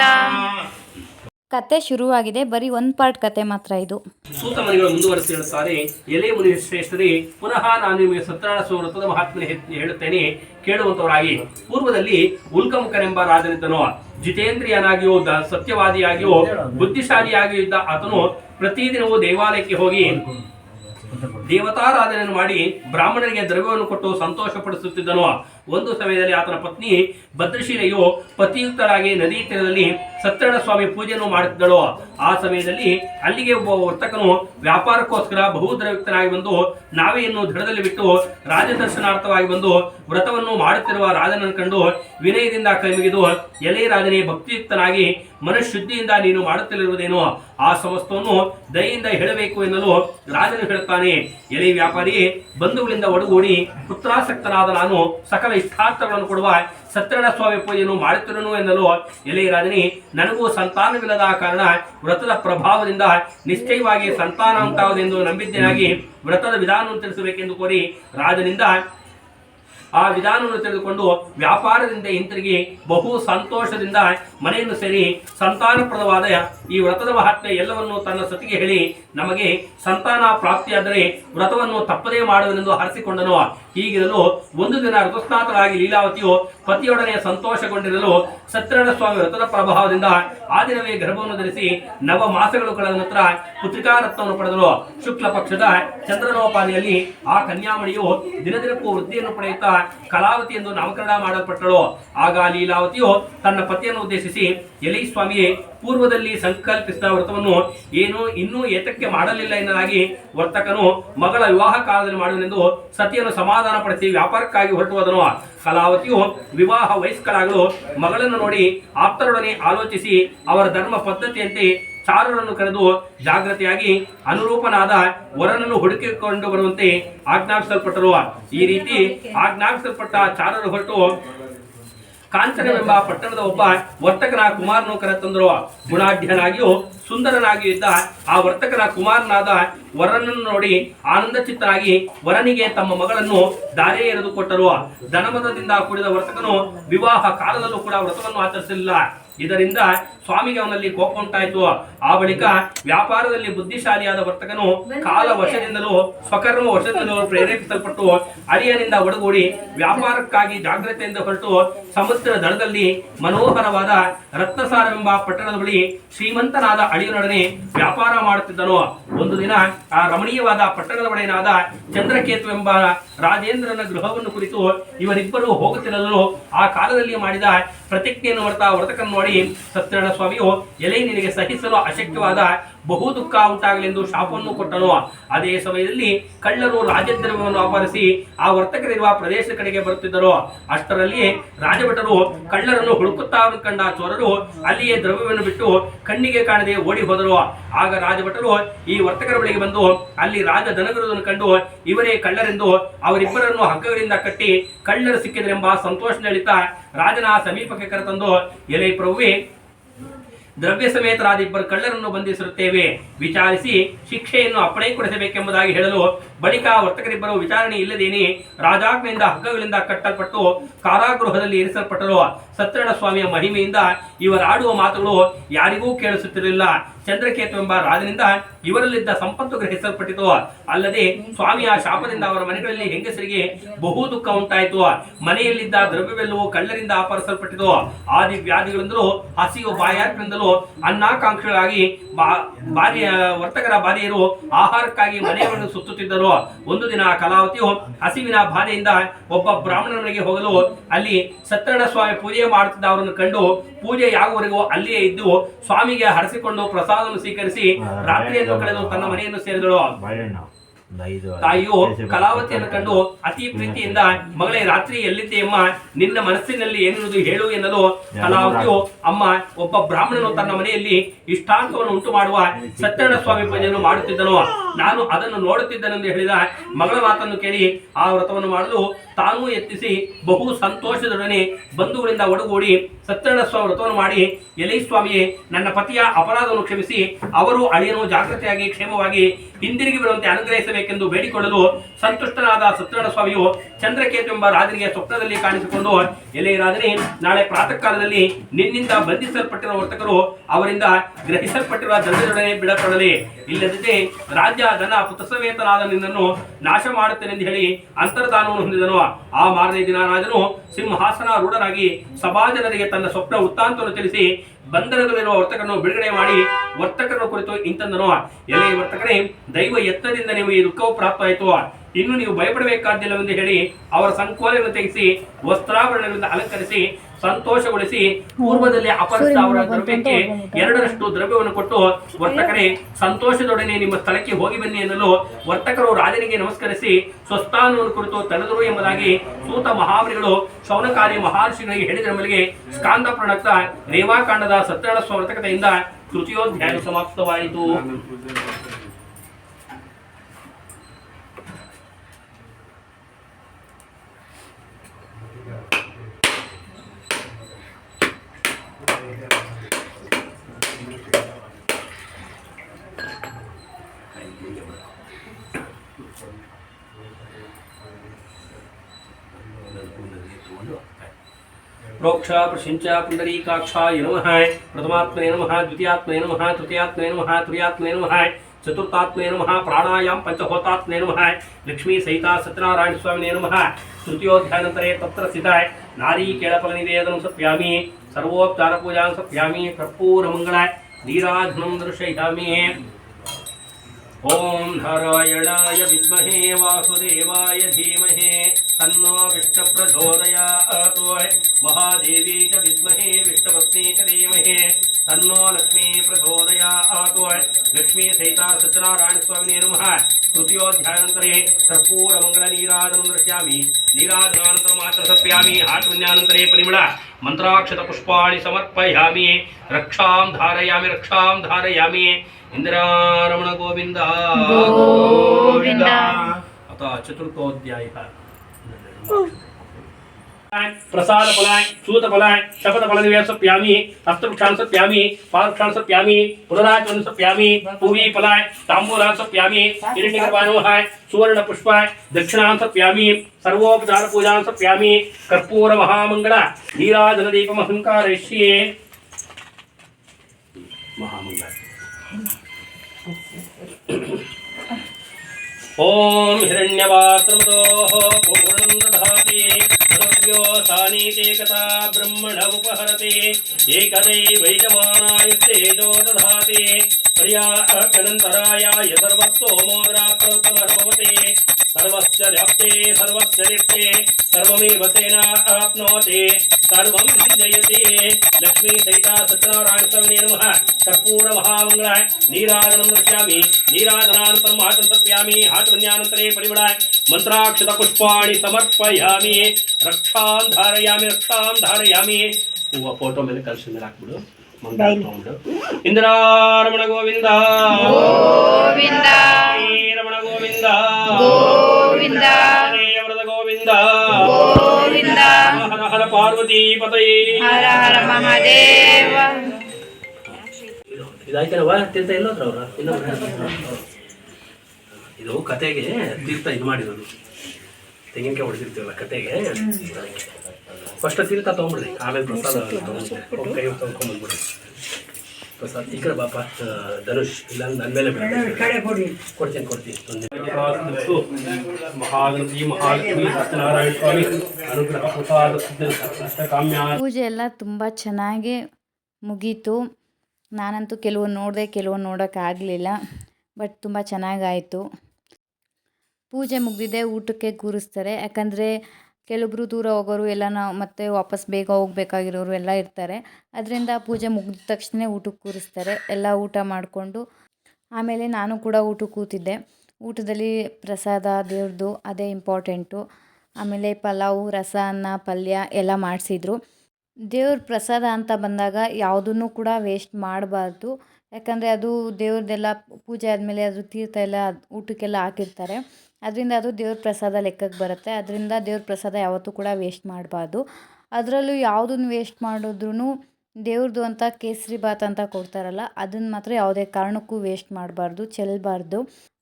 ಕತೆ ಶುರುವಾಗಿದೆ ಬರಿ ಒಂದ್ ಪಾರ್ಟ್ ಕತೆ ಮಾತ್ರ ಇದು. ಸೂತ ಮನೆಗಳು ಮುಂದುವರೆಸಿ ಹೇಳುತ್ತಾರೆ ಎಲೆ ಮುನಿ ಶ್ರೇಷ್ಠರಿ ಪುನಃ ನಾನು ನಿಮಗೆ ಸತ್ಯನಾರಾಯಣ ವ್ರತದ ಮಹಾತ್ಮನ ಹೇಳುತ್ತೇನೆ ಕೇಳುವಂತವರಾಗಿ. ಪೂರ್ವದಲ್ಲಿ ಉಲ್ಕಮುಖನೆಂಬ ರಾಜನಿದ್ದನು. ಜಿತೇಂದ್ರಿಯನಾಗಿಯೋ ದ- ಸತ್ಯವಾದಿಯಾಗಿಯೂ ಬುದ್ಧಿಶಾಲಿಯಾಗಿಯೂ ಇದ್ದ ಆತನು ಪ್ರತಿದಿನವೂ ದೇವಾಲಯಕ್ಕೆ ಹೋಗಿ ದೇವತಾರಾಧನೆಯನ್ನು ಮಾಡಿ ಬ್ರಾಹ್ಮಣರಿಗೆ ದ್ರವ್ಯವನ್ನು ಕೊಟ್ಟು ಸಂತೋಷ ಪಡಿಸುತ್ತಿದ್ದನು ಒಂದು ಸಮಯದಲ್ಲಿ ಆತನ ಪತ್ನಿ ಭದ್ರಶೀಲೆಯು ಪತಿಯುಕ್ತರಾಗಿ ನದಿ ತೀರದಲ್ಲಿ ಸತ್ಯನಾರಾಯಣ ಸ್ವಾಮಿ ಪೂಜೆಯನ್ನು ಮಾಡುತ್ತಿದ್ದಳು. ಆ ಸಮಯದಲ್ಲಿ ಅಲ್ಲಿಗೆ ಒಬ್ಬ ವರ್ತಕನು ವ್ಯಾಪಾರಕ್ಕೋಸ್ಕರ ಬಹುದ್ರಯುಕ್ತನಾಗಿ ಬಂದು ನಾವೆಯನ್ನು ದೃಢದಲ್ಲಿ ಬಿಟ್ಟು ರಾಜದರ್ಶನಾರ್ಥವಾಗಿ ಬಂದು ವ್ರತವನ್ನು ಮಾಡುತ್ತಿರುವ ರಾಜನನ್ನು ಕಂಡು ವಿನಯದಿಂದ ಕೈಮುಗಿದು, ಎಲೆ ರಾಜನೇ, ಭಕ್ತಿಯುಕ್ತನಾಗಿ ಮನಃಶುದ್ಧಿಯಿಂದ ನೀನು ಮಾಡುತ್ತಲಿರುವುದೇನು ಆ ಸಮಸ್ತವನ್ನು ದಯೆಯಿಂದ ಹೇಳಬೇಕು ಎನ್ನಲು ರಾಜನು ಹೇಳುತ್ತಾನೆ. ಎಲೆ ವ್ಯಾಪಾರಿ, ಬಂಧುಗಳಿಂದ ಒಡಗೂಡಿ ಪುತ್ರಾಸಕ್ತನಾದ ನಾನು ಸಕಲ ಇಷ್ಟಾರ್ಥಗಳನ್ನು ಕೊಡುವ ಸತ್ಯನಾರಾಯಣ ಸ್ವಾಮಿ ಪೂಜೆಯನ್ನು ಮಾಡುತ್ತಿರನು ಎನ್ನಲು ರಾಜನೇ, ನನಗೂ ಸಂತಾನವಿಲ್ಲದ ಕಾರಣ ವ್ರತದ ಪ್ರಭಾವದಿಂದ ನಿಶ್ಚಯವಾಗಿ ಸಂತಾನ ಉಂಟಾಗುವುದೆಂದು ನಂಬಿದ್ದೇನಾಗಿ ವ್ರತದ ವಿಧಾನವನ್ನು ತಿಳಿಸಬೇಕೆಂದು ಕೋರಿ ರಾಜನಿಂದ ಆ ವಿಧಾನವನ್ನು ತಿಳಿದುಕೊಂಡು ವ್ಯಾಪಾರದಿಂದ ಹಿಂತಿರುಗಿ ಬಹು ಸಂತೋಷದಿಂದ ಮನೆಯನ್ನು ಸೇರಿ ಸಂತಾನಪ್ರದವಾದ ಈ ವ್ರತದ ಮಹತ್ವ ಎಲ್ಲವನ್ನು ತನ್ನ ಸತಿಗೆ ಹೇಳಿ ನಮಗೆ ಸಂತಾನ ಪ್ರಾಪ್ತಿಯಾದರೆ ವ್ರತವನ್ನು ತಪ್ಪದೇ ಮಾಡುವನೆಂದು ಹರಸಿಕೊಂಡನು. ಹೀಗಿರಲು ಒಂದು ದಿನ ಋತುಸ್ನಾತರಾಗಿ ಲೀಲಾವತಿಯು ಪತಿಯೊಡನೆ ಸಂತೋಷಗೊಂಡಿರಲು ಸತ್ಯನಾರಾಯಣ ಸ್ವಾಮಿ ವ್ರತದ ಪ್ರಭಾವದಿಂದ ಆ ದಿನವೇ ಗರ್ಭವನ್ನು ಧರಿಸಿ ನವ ಮಾಸಗಳು ಕಳೆದ ನಂತರ ಪುತ್ರಿಕಾ ರತ್ನವನ್ನು ಪಡೆದಳು ಶುಕ್ಲ ಪಕ್ಷದ ಚಂದ್ರನೋಪಾದಿಯಲ್ಲಿ ಆ ಕನ್ಯಾಮಣಿಯು ದಿನದಿನಕ್ಕೂ ವೃದ್ಧಿಯನ್ನು ಪಡೆಯುತ್ತಾ ಕಲಾವತಿ ಎಂದು ನಾಮಕರಣ ಮಾಡಲ್ಪಟ್ಟಳು. ಆಗ ಲೀಲಾವತಿಯು ತನ್ನ ಪತಿಯನ್ನು ಉದ್ದೇಶಿಸಿ, ಎಲಿ ಸ್ವಾಮಿಯೇ ಪೂರ್ವದಲ್ಲಿ ಸಂಕಲ್ಪಿಸಿದ ವ್ರತವನ್ನು ಏನು ಇನ್ನೂ ಏತಕ್ಕೆ ಮಾಡಲಿಲ್ಲ ಎನ್ನಲಾಗಿ ವರ್ತಕನು ಮಗಳ ವಿವಾಹ ಕಾಲದಲ್ಲಿ ಮಾಡುವನೆಂದು ಸತಿಯನ್ನು ಸಮಾಧಾನ ಪಡಿಸಿ ವ್ಯಾಪಾರಕ್ಕಾಗಿ ಹೊರಟುವುದನ್ನು ಕಲಾವತಿಯು ವಿವಾಹ ವಯಸ್ಕರಾಗಲು ಮಗಳನ್ನು ನೋಡಿ ಆಪ್ತರೊಡನೆ ಆಲೋಚಿಸಿ ಅವರ ಧರ್ಮ ಪದ್ಧತಿಯಂತೆ ಚಾರರನ್ನು ಕರೆದು ಜಾಗೃತಿಯಾಗಿ ಅನುರೂಪನಾದ ವರನನ್ನು ಹುಡುಕಿಕೊಂಡು ಬರುವಂತೆ ಆಜ್ಞಾಪಿಸಲ್ಪಟ್ಟರು. ಈ ರೀತಿ ಆಜ್ಞಾಪಿಸಲ್ಪಟ್ಟ ಚಾರರು ಹೊರಟು ಕಾಂಚನವೆಂಬ ಪಟ್ಟಣದ ಒಬ್ಬ ವರ್ತಕನ ಕುಮಾರನು ಕರೆತಂದರು ಗುಣಾಢ್ಯನಾಗಿಯೂ ಸುಂದರನಾಗಿಯೂ ಇದ್ದ ಆ ವರ್ತಕನ ಕುಮಾರನಾದ ವರನನ್ನು ನೋಡಿ ಆನಂದ ಚಿತ್ತನಾಗಿ ವರನಿಗೆ ತಮ್ಮ ಮಗಳನ್ನು ದಾರೆ ಎರೆದುಕೊಟ್ಟರು ಧನಮದದಿಂದ ಕೂಡಿದ ವರ್ತಕನು ವಿವಾಹ ಕಾಲದಲ್ಲೂ ಕೂಡ ವ್ರತವನ್ನು ಆಚರಿಸಲಿಲ್ಲ. ಇದರಿಂದ ಸ್ವಾಮಿಗೆ ಅವನಲ್ಲಿ ಕೋಪ ಉಂಟಾಯಿತು. ಆ ಬಳಿಕ ವ್ಯಾಪಾರದಲ್ಲಿ ಬುದ್ಧಿಶಾಲಿಯಾದ ವರ್ತಕನು ಕಾಲ ವಶದಿಂದಲೂ ಸ್ವಕರ್ಮ ವಶದಿಂದಲೂ ಪ್ರೇರೇಪಿಸಲ್ಪಟ್ಟು ಅರಿಯನಿಂದ ಒಡಗೂಡಿ ವ್ಯಾಪಾರಕ್ಕಾಗಿ ಜಾಗ್ರತೆಯಿಂದ ಹೊರಟು ಸಮುದ್ರ ದಳದಲ್ಲಿ ಮನೋಹರವಾದ ರತ್ನಸಾರವೆಂಬ ಪಟ್ಟಣದ ಬಳಿ ಶ್ರೀಮಂತನಾದ ಅಳಿಯನೊಡನೆ ವ್ಯಾಪಾರ ಮಾಡುತ್ತಿದ್ದನು. ಒಂದು ದಿನ ಆ ರಮಣೀಯವಾದ ಪಟ್ಟಣದ ಒಡೆಯನಾದ ಚಂದ್ರಕೇತು ಎಂಬ ರಾಜೇಂದ್ರನ ಗೃಹವನ್ನು ಕುರಿತು ಇವರಿಬ್ಬರು ಹೋಗುತ್ತಿರಲು ಆ ಕಾಲದಲ್ಲಿ ಮಾಡಿದ ಪ್ರತಿಜ್ಞೆಯನ್ನು ಹೊರತ ವರ್ತಕನ್ನು ನೋಡಿ ಸತ್ಯನಾರಾಯಣ ಸ್ವಾಮಿಯು ಎಲೆ ನಿನಗೆ ಸಹಿಸಲು ಅಶಕ್ಯವಾದ ಬಹು ದುಃಖ ಉಂಟಾಗಲೆಂದು ಶಾಪವನ್ನು ಕೊಟ್ಟನು. ಅದೇ ಸಮಯದಲ್ಲಿ ಕಳ್ಳರು ರಾಜದ್ರವ್ಯವನ್ನು ಅಪಹರಿಸಿ ಆ ವರ್ತಕರಿರುವ ಪ್ರದೇಶದ ಕಡೆಗೆ ಬರುತ್ತಿದ್ದರು. ಅಷ್ಟರಲ್ಲಿ ರಾಜಭಟರು ಕಳ್ಳರನ್ನು ಹುಡುಕುತ್ತಾ ಕಂಡ ಚೋರರು ಅಲ್ಲಿಯೇ ದ್ರವ್ಯವನ್ನು ಬಿಟ್ಟು ಕಣ್ಣಿಗೆ ಕಾಣದೆ ಓಡಿ ಹೋದರು. ಆಗ ರಾಜಭಟರು ಈ ವರ್ತಕರ ಬಳಿಗೆ ಬಂದು ಅಲ್ಲಿ ರಾಜ ದನಗರುವುದನ್ನು ಕಂಡು ಇವರೇ ಕಳ್ಳರೆಂದು ಅವರಿಬ್ಬರನ್ನು ಹಗ್ಗಗಳಿಂದ ಕಟ್ಟಿ ಕಳ್ಳರು ಸಿಕ್ಕಿದರೆಂಬ ಸಂತೋಷದಲ್ಲಿದ್ದ ರಾಜನ ಸಮೀಪಕ್ಕೆ ಕರೆತಂದು, ಎಲೆ ಪ್ರಭುವೆ ದ್ರವ್ಯ ಸಮೇತರಾದ ಇಬ್ಬರು ಕಳ್ಳರನ್ನು ಬಂಧಿಸಿರುತ್ತೇವೆ. ವಿಚಾರಿಸಿ ಶಿಕ್ಷೆಯನ್ನು ಅಪ್ಪಣೆ ಕೊಡಿಸಬೇಕೆಂಬುದಾಗಿ ಹೇಳಲು ಬಳಿಕ ವರ್ತಕರಿಬ್ಬರು ವಿಚಾರಣೆ ಇಲ್ಲದೇನೆ ರಾಜಾಜ್ಞೆಯಿಂದ ಹಗ್ಗಗಳಿಂದ ಕಟ್ಟಲ್ಪಟ್ಟು ಕಾರಾಗೃಹದಲ್ಲಿ ಇರಿಸಲ್ಪಟ್ಟರು. ಸತ್ಯನಾರಾಯಣ ಸ್ವಾಮಿಯ ಮಹಿಮೆಯಿಂದ ಇವರಾಡುವ ಮಾತುಗಳು ಯಾರಿಗೂ ಕೇಳಿಸುತ್ತಿರಲಿಲ್ಲ. ಚಂದ್ರಕೇತು ಎಂಬ ರಾಜನಿಂದ ಇವರಲ್ಲಿದ್ದ ಸಂಪತ್ತು ಗ್ರಹಿಸಲ್ಪಟ್ಟಿತು. ಅಲ್ಲದೆ ಸ್ವಾಮಿಯ ಶಾಪದಿಂದ ಅವರ ಮನೆಗಳಲ್ಲಿ ಹೆಂಗಸರಿಗೆ ಬಹು ದುಃಖ ಉಂಟಾಯಿತು. ಮನೆಯಲ್ಲಿದ್ದ ದ್ರವ್ಯವೆಲ್ಲವೂ ಕಳ್ಳರಿಂದ ಅಪಹರಿಸಲ್ಪಟ್ಟಿತು. ಆದಿ ವ್ಯಾಧಿಗಳಿಂದಲೂ ಹಸಿವು ಬಾಯಾರಿನಿಂದಲೂ ಅನ್ನಾಕಾಂಕ್ಷಿಗಳಾಗಿ ಬಾರಿಯ, ವರ್ತಕರ ಬಾರಿಯರು ಆಹಾರಕ್ಕಾಗಿ ಮನೆಯನ್ನು ಸುತ್ತುತ್ತಿದ್ದರು. ಒಂದು ದಿನ ಕಲಾವತಿಯು ಹಸಿವಿನ ಬಾಧೆಯಿಂದ ಒಬ್ಬ ಬ್ರಾಹ್ಮಣನಿಗೆ ಹೋಗಲು ಅಲ್ಲಿ ಸತ್ಯನಾರಾಯಣ ಸ್ವಾಮಿ ಪೂಜೆ ಮಾಡುತ್ತಿದ್ದ ಅವರನ್ನು ಕಂಡು ಪೂಜೆ ಯಾವವರೆಗೂ ಅಲ್ಲಿಯೇ ಇದ್ದು ಸ್ವಾಮಿಗೆ ಹರಸಿಕೊಂಡು ಪ್ರಸಾದವನ್ನು ಸ್ವೀಕರಿಸಿ ರಾತ್ರಿಯನ್ನು ಕಳೆದು ತನ್ನ ಮನೆಯನ್ನು ಸೇರಿದಳು. ತಾಯಿಯು ಕಲಾವತಿಯನ್ನು ಕಂಡು ಅತಿ ಪ್ರೀತಿಯಿಂದ ಮಗಳೇ ರಾತ್ರಿ ಎಲ್ಲಿದ್ದೆ ಅಮ್ಮ? ನಿನ್ನ ಮನಸ್ಸಿನಲ್ಲಿ ಏನಿರುವುದು ಹೇಳು ಎನ್ನಲು ಕಲಾವತಿಯು ಅಮ್ಮ ಒಬ್ಬ ಬ್ರಾಹ್ಮಣನು ತನ್ನ ಮನೆಯಲ್ಲಿ ಇಷ್ಟಾಂತವನ್ನು ಉಂಟು ಮಾಡುವ ಸತ್ಯನಾರಾಯಣ ಸ್ವಾಮಿ ಪೂಜೆಯನ್ನು ಮಾಡುತ್ತಿದ್ದನು. ನಾನು ಅದನ್ನು ನೋಡುತ್ತಿದ್ದನೆಂದು ಹೇಳಿದ ಮಗಳ ಮಾತನ್ನು ಕೇಳಿ ಆ ವ್ರತವನ್ನು ಮಾಡಲು ತಾನೂ ಎತ್ತಿಸಿ ಬಹು ಸಂತೋಷದೊಡನೆ ಬಂಧುಗಳಿಂದ ಒಡಗೂಡಿ ಸತ್ಯನಾರಾಯಣ ಸ್ವಾಮಿ ವ್ರತವನ್ನು ಮಾಡಿ ಎಲೈ ಸ್ವಾಮಿಯೇ, ನನ್ನ ಪತಿಯ ಅಪರಾಧವನ್ನು ಕ್ಷಮಿಸಿ, ಅವರು ಅಳಿಯನು ಜಾಗೃತಿಯಾಗಿ ಕ್ಷೇಮವಾಗಿ ಹಿಂದಿರುಗಿ ಬರುವಂತೆ ಅನುಗ್ರಹಿಸಬೇಕೆಂದು ಬೇಡಿಕೊಳ್ಳಲು ಸಂತುಷ್ಟನಾದ ಸತ್ಯನಾರಾಯಣ ಸ್ವಾಮಿಯು ಚಂದ್ರಕೇತು ಎಂಬ ರಾಜನಿಗೆ ಸ್ವಪ್ನದಲ್ಲಿ ಕಾಣಿಸಿಕೊಂಡು, ಎಲೆ ರಾಜನೇ, ನಾಳೆ ಪ್ರಾತಃ ಕಾಲದಲ್ಲಿ ನಿನ್ನಿಂದ ಬಂಧಿಸಲ್ಪಟ್ಟಿರುವ ವರ್ತಕರು ಅವರಿಂದ ಗ್ರಹಿಸಲ್ಪಟ್ಟಿರುವ ದಂಡದೊಡನೆ ಬಿಡಪಡಲಿ ಇಲ್ಲದಿದ್ದರೆ ರಾಜ್ಯ ಧನ ಪುತಸವೇತನಾದ ನಿನ್ನನ್ನು ನಾಶ ಮಾಡುತ್ತೇನೆಂದು ಹೇಳಿ ಅಂತರ್ಧಾನವನ್ನು ಹೊಂದಿದನು ಆ ಮಾರನೇ ದಿನ ರಾಜನು ಸಿಂಹಾಸನ ರೂಢನಾಗಿ ಸಭಾಜನರಿಗೆ ತನ್ನ ಸ್ವಪ್ನ ವೃತ್ತಾಂತವನ್ನು ತಿಳಿಸಿ ಬಂಧನದಲ್ಲಿರುವ ವರ್ತಕರನ್ನು ಬಿಡುಗಡೆ ಮಾಡಿ ವರ್ತಕರನ್ನು ಕುರಿತು ಇಂತಂದನು. ಎಲೆ ವರ್ತಕರೇ, ದೈವ ಯತ್ನದಿಂದ ನೀವು ಈ ದುಃಖವು ಪ್ರಾಪ್ತವಾಯಿತು ಇನ್ನು ನೀವು ಭಯಪಡಬೇಕಾದಿಲ್ಲವೆಂದು ಹೇಳಿ ಅವರ ಸಂಕೋಲೆಯನ್ನು ತೆಗೆಸಿ, ವಸ್ತ್ರಾಭರಣಗಳಿಂದ ಅಲಂಕರಿಸಿ ಸಂತೋಷಗೊಳಿಸಿ ಪೂರ್ವದಲ್ಲಿ ಅಪರ ಅವರ ದ್ರವ್ಯಕ್ಕೆ ಎರಡರಷ್ಟು ದ್ರವ್ಯವನ್ನು ಕೊಟ್ಟು ವರ್ತಕರೇ ಸಂತೋಷದೊಡನೆ ನಿಮ್ಮ ಸ್ಥಳಕ್ಕೆ ಹೋಗಿ ಬನ್ನಿ ಎನ್ನಲು ವರ್ತಕರು ರಾಜನಿಗೆ ನಮಸ್ಕರಿಸಿ ಸ್ವಸ್ಥಾನವನ್ನು ಕುರಿತು ತಲೆದರು ಎಂಬುದಾಗಿ ಸೂತ ಮಹಾಮರಿಗಳು ಶೌನಕಾರಿ ಮಹರ್ಷಿಗಳಿಗೆ ಹೇಳಿದ ಮೇಲೆ ಸ್ಕಾಂದ ಪ್ರಣಕ್ತ ರೇವಾಕಾಂಡದ ಸತ್ಯನಾರಾಯಣ ಸ್ವಾಮಿ ವ್ರತಕತೆಯಿಂದ ತೃತೀಯೋಧ್ಯಾಯ ಸಮಾಪ್ತವಾಯಿತು. प्रोक्षा पुंडरी पुंडरीकाक्षा नम प्रथमात्म नम, द्वितीयात्मने नम तृतीयात्म नम तुरीयात्मने नम चतुर्थात्मने नम प्राणायाम पंचहोतात्मने नम लक्ष्मी सहिता सत्यनारायण स्वामी नम तृतीयोध्यान तत्र सिद्धाय, नारी केड़फल निवेदन सप्यामी सर्वोपचार पूजा सप्यामी कर्पूर मंगलाय नीराधन दर्शयामी। ओम नारायणाय विद्महे वासुदेवाय धीमहे। तन्नो विष्णुप्रचोदयातु महादेवी च विद्महे विष्णुपत्नी च धीमहे। तन्नो लक्ष्मी प्रचोदयातु लक्ष्मीसहिता सत्यनारायणस्वामिने नमः। तृतीयोऽध्यायानन्तरे कर्पूरमङ्गलनीराजनं दृश्यामि नीराजनानन्तरमात्र सप्यामि हात्मन्यानन्तरे परिमळ। मन्त्राक्षतपुष्पाणि समर्पयामि। रक्षां धारयामि रक्षां धारयामि। इन्द्रारमणगोविन्द। गोविन्द। अतः चतुर्थोऽध्यायः। प्रसाद फलाय सूत फलाय शपथ फल दिव्या प्यामी हस्त वृक्षान प्यामी पाद वृक्षान सप्यामी पुनराय चंद्र प्यामी पूवी फलाय तांबूलान सप्यामी हिरण्यगर्भानो हाय सुवर्ण पुष्पाय दक्षिणान प्यामी सर्वोपचार पूजान प्यामी कर्पूर महामंगल नीरा जल दीपम अहंकार महामंगल ओम हिरण्यवात्रमतो पूर्ण एकता ब्रह्मण उपहरते एकदैवैकमानायुस्ते जो दधाति प्रिया अनन्तरायाय सर्वस्तोमोदरात्मर्भवते सर्वस्य व्याप्ते सर्वस्य नित्ये सर्वमेव तेन आप्नोति सर्वं जयते लक्ष्मी सहिता सत्यनारायण स्वामी नमः कर्पूर महामङ्गल नीराजनं दृश्यामि नीराजनानन्तरं हातं तप्यामि हातमन्यानन्तरे परिमळाय मन्त्राक्षत पुष्पाणि समर्पयामि रक्षां धारयामि रक्षां धारयामि ಹೂವ ಫೋಟೋ ಮೇಲೆ ಕಲ್ಸಿದ ಮೇಲೆ ಹಾಕ್ಬಿಡು ಮಂಗಳ ತಗೊಂಡು ಇಂದಿರಾರಮಣ ಗೋವಿಂದ ಗೋವಿಂದ ರಮಣ ಗೋವಿಂದ ಹರ ಹರ ಹರ ಮಹಾದೇವ. ಇದಾಯ್ತೇನವ ತೀರ್ಥ ಇಲ್ಲೋದ್ರ ಅವ್ರ? ಇದು ಕತೆಗೆ ತೀರ್ಥ ಇದು ಮಾಡಿರೋದು. ತೆಂಗಿನಕಾಯಿ ಹೊಡೆದಿರ್ತೀವಲ್ಲ ಕತೆಗೆ? ಫಸ್ಟ್ ತೀರ್ಥ ತೊಗೊಂಬಿಡ್ರಿ ಆಮೇಲೆ ಪ್ರಸಾದ ಕೈ ತೊಗೊಂಡ್ಬಂದ್ಬಿಡ್ರಿ ಪ್ರಸಾದ್ ಈ ಕಡೆ ಬಾಪ ಧನುಷ್ ಇಲ್ಲ ನನ್ನ ಮೇಲೆ ಕೊಡ್ತೀನಿ ಕೊಡ್ತೀನಿ ಒಂದು ಮಹಾಗಣಪತಿ ಮಹಾಲಕ್ಷ್ಮಿ ಸತ್ಯನಾರಾಯಣ ಸ್ವಾಮಿ ಅನುಗ್ರಹ ಪ್ರಸಾದ ಸಿದ್ಧ ಕಾಮ್ಯ ಪೂಜೆ ಎಲ್ಲ ತುಂಬ ಚೆನ್ನಾಗಿ ಮುಗೀತು. ನಾನಂತೂ ಕೆಲವೊಂದು ನೋಡಿದೆ ಕೆಲವು ನೋಡೋಕ್ಕಾಗಲಿಲ್ಲ ಬಟ್ ತುಂಬ ಚೆನ್ನಾಗಾಯಿತು. ಪೂಜೆ ಮುಗಿದಿದೆ ಊಟಕ್ಕೆ ಕೂರಿಸ್ತಾರೆ. ಯಾಕಂದರೆ ಕೆಲವೊಬ್ರು ದೂರ ಹೋಗೋರು ಎಲ್ಲ ನಾವು ಮತ್ತೆ ವಾಪಸ್ ಬೇಗ ಹೋಗ್ಬೇಕಾಗಿರೋರು ಎಲ್ಲ ಇರ್ತಾರೆ. ಅದರಿಂದ ಪೂಜೆ ಮುಗಿದ ತಕ್ಷಣ ಊಟಕ್ಕೆ ಕೂರಿಸ್ತಾರೆ. ಎಲ್ಲ ಊಟ ಮಾಡಿಕೊಂಡು ಆಮೇಲೆ ನಾನು ಕೂಡ ಊಟಕ್ಕೆ ಕೂತಿದ್ದೆ. ಊಟದಲ್ಲಿ ಪ್ರಸಾದ ದೇವ್ರದ್ದು ಅದೇ ಇಂಪಾರ್ಟೆಂಟು ಆಮೇಲೆ ಪಲಾವು, ರಸ, ಅನ್ನ, ಪಲ್ಯ ಎಲ್ಲ ಮಾಡಿಸಿದ್ರು. ದೇವ್ರ ಪ್ರಸಾದ ಅಂತ ಬಂದಾಗ ಯಾವುದನ್ನು ಕೂಡ ವೇಸ್ಟ್ ಮಾಡಬಾರ್ದು. ಯಾಕಂದರೆ ಅದು ದೇವ್ರದ್ದೆಲ್ಲ ಪೂಜೆ ಆದಮೇಲೆ ಅದು ತೀರ್ಥ ಎಲ್ಲ ಊಟಕ್ಕೆಲ್ಲ ಹಾಕಿರ್ತಾರೆ. ಅದರಿಂದ ಅದು ದೇವ್ರ ಪ್ರಸಾದ ಲೆಕ್ಕಕ್ಕೆ ಬರುತ್ತೆ. ಅದರಿಂದ ದೇವ್ರ ಪ್ರಸಾದ ಯಾವತ್ತೂ ಕೂಡ ವೇಸ್ಟ್ ಮಾಡಬಾರ್ದು. ಅದರಲ್ಲೂ ಯಾವುದನ್ನು ವೇಸ್ಟ್ ಮಾಡಿದ್ರೂ ದೇವ್ರದ್ದು ಅಂತ ಕೇಸರಿ ಬಾತ್ ಅಂತ ಕೊಡ್ತಾರಲ್ಲ, ಅದನ್ನು ಮಾತ್ರ ಯಾವುದೇ ಕಾರಣಕ್ಕೂ ವೇಸ್ಟ್ ಮಾಡಬಾರ್ದು ಚೆಲ್ಲಬಾರ್ದು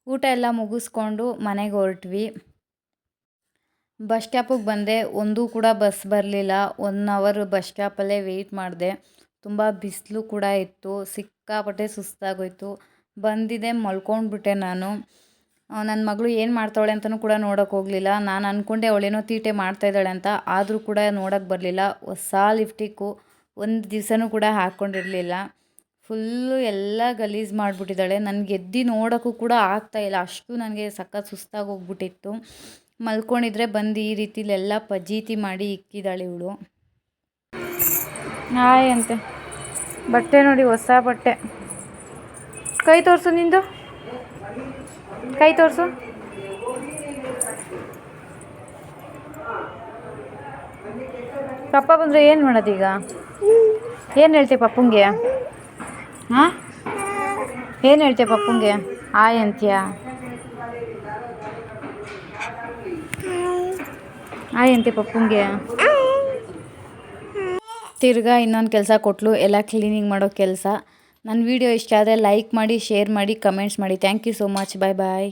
ಊಟ ಎಲ್ಲ ಮುಗಿಸ್ಕೊಂಡು ಮನೆಗೆ ಹೊರಟ್ವಿ. ಬಸ್ ಸ್ಟಾಪಿಗೆ ಬಂದೆ. ಒಂದೂ ಕೂಡ ಬಸ್ ಬರಲಿಲ್ಲ. ಒನ್ ಅವರ್ ಬಸ್ ಸ್ಟಾಪಲ್ಲೇ ವೆಯ್ಟ್ ಮಾಡಿದೆ. ತುಂಬ ಬಿಸಿಲು ಕೂಡ ಇತ್ತು. ಸಿಕ್ಕಾಪಟ್ಟೆ ಸುಸ್ತಾಗೋಯ್ತು. ಬಂದಿದೆ ಮಲ್ಕೊಂಡ್ಬಿಟ್ಟೆ ನಾನು. ನನ್ನ ಮಗಳು ಏನು ಮಾಡ್ತಾಳೆ ಅಂತಲೂ ಕೂಡ ನೋಡೋಕೆ ಹೋಗಲಿಲ್ಲ. ನಾನು ಅಂದ್ಕೊಂಡೆ ಅವಳೇನೋ ತೀಟೆ ಮಾಡ್ತಾಯಿದ್ದಾಳೆ ಅಂತ, ಆದರೂ ಕೂಡ ನೋಡೋಕೆ ಬರಲಿಲ್ಲ. ಹೊಸ ಲಿಫ್ಟಿಕ್ಕು ಒಂದು ದಿವಸನೂ ಕೂಡ ಹಾಕ್ಕೊಂಡಿರಲಿಲ್ಲ ಫುಲ್ಲು ಎಲ್ಲ ಗಲೀಜು ಮಾಡಿಬಿಟ್ಟಿದ್ದಾಳೆ. ನನಗೆ ಎದ್ದು ನೋಡೋಕ್ಕೂ ಕೂಡ ಆಗ್ತಾಯಿಲ್ಲ ಅಷ್ಟು ನನಗೆ ಸಖತ್ ಸುಸ್ತಾಗಿ ಹೋಗ್ಬಿಟ್ಟಿತ್ತು. ಮಲ್ಕೊಂಡಿದ್ರೆ ಬಂದು ಈ ರೀತಿಲೆಲ್ಲ ಪಜೀತಿ ಮಾಡಿ ಇಕ್ಕಿದ್ದಾಳೆ ಇವಳು. ಹಾಯ್ ಅಂತೆ ಬಟ್ಟೆ ನೋಡಿ ಹೊಸ ಬಟ್ಟೆ. ಕೈ ತೋರಿಸು ನಿಂದು. ಕೈ ತೋರಿಸು. ಪಪ್ಪ ಬಂದರೆ ಏನು ಮಾಡೋದೀಗ? ಏನು ಹೇಳ್ತೆ ಪಪ್ಪಂಗೆ? ಹಾಂ? ಏನು ಹೇಳ್ತೆ ಪಪ್ಪಂಗೆ? ಆಯ್ ಅಂತೀಯ? ಆಯ್ ಅಂತೆ ಪಪ್ಪಂಗೆ? ತಿರ್ಗಾ ಇನ್ನೊಂದು ಕೆಲಸ ಕೊಟ್ಲು, ಎಲ್ಲ ಕ್ಲೀನಿಂಗ್ ಮಾಡೋ ಕೆಲಸ. ನನ್ನ ವೀಡಿಯೋ ಇಷ್ಟ ಆದರೆ ಲೈಕ್ ಮಾಡಿ, ಶೇರ್ ಮಾಡಿ, ಕಮೆಂಟ್ಸ್ ಮಾಡಿ. Thank you so much bye bye